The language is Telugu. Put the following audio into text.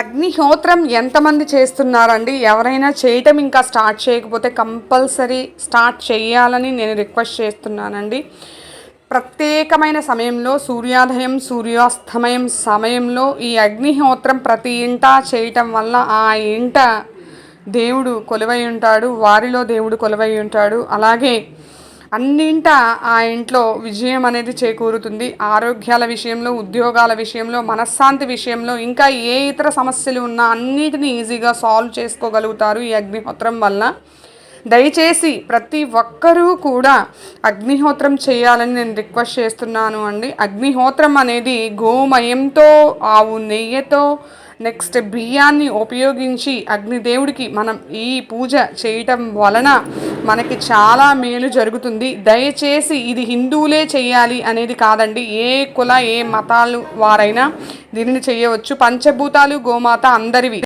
అగ్నిహోత్రం ఎంతమంది చేస్తున్నారండి? ఎవరైనా చేయటం ఇంకా స్టార్ట్ చేయకపోతే కంపల్సరీ స్టార్ట్ చేయాలని నేను రిక్వెస్ట్ చేస్తున్నానండి. ప్రత్యేకమైన సమయంలో సూర్యోదయం సూర్యాస్తమయం సమయంలో ఈ అగ్నిహోత్రం ప్రతి ఇంట చేయటం వల్ల ఆ ఇంట దేవుడు కొలువై ఉంటాడు వారిలో దేవుడు కొలువై ఉంటాడు. అలాగే అన్నింట ఆ ఇంట్లో విజయం అనేది చేకూరుతుంది. ఆరోగ్యాల విషయంలో ఉద్యోగాల విషయంలో మనశ్శాంతి విషయంలో ఇంకా ఏ ఇతర సమస్యలు ఉన్నా అన్నిటినీ ఈజీగా సాల్వ్ చేసుకోగలుగుతారు ఈ అగ్నిహోత్రం వల్ల దయచేసి ప్రతి ఒక్కరూ కూడా అగ్నిహోత్రం చేయాలని నేను రిక్వెస్ట్ చేస్తున్నాను అండి. అగ్నిహోత్రం అనేది గోమయంతో ఆవు నెయ్యతో నెక్స్ట్ బియ్యాన్ని ఉపయోగించి అగ్నిదేవుడికి మనం ఈ పూజ చేయటం వలన మనకి చాలా మేలు జరుగుతుంది. దయచేసి ఇది హిందువులే చేయాలి అనేది కాదండి. ఏ కుల ఏ మతాలు వారైనా దీనిని చేయవచ్చు. పంచభూతాలు గోమాత అందరివి.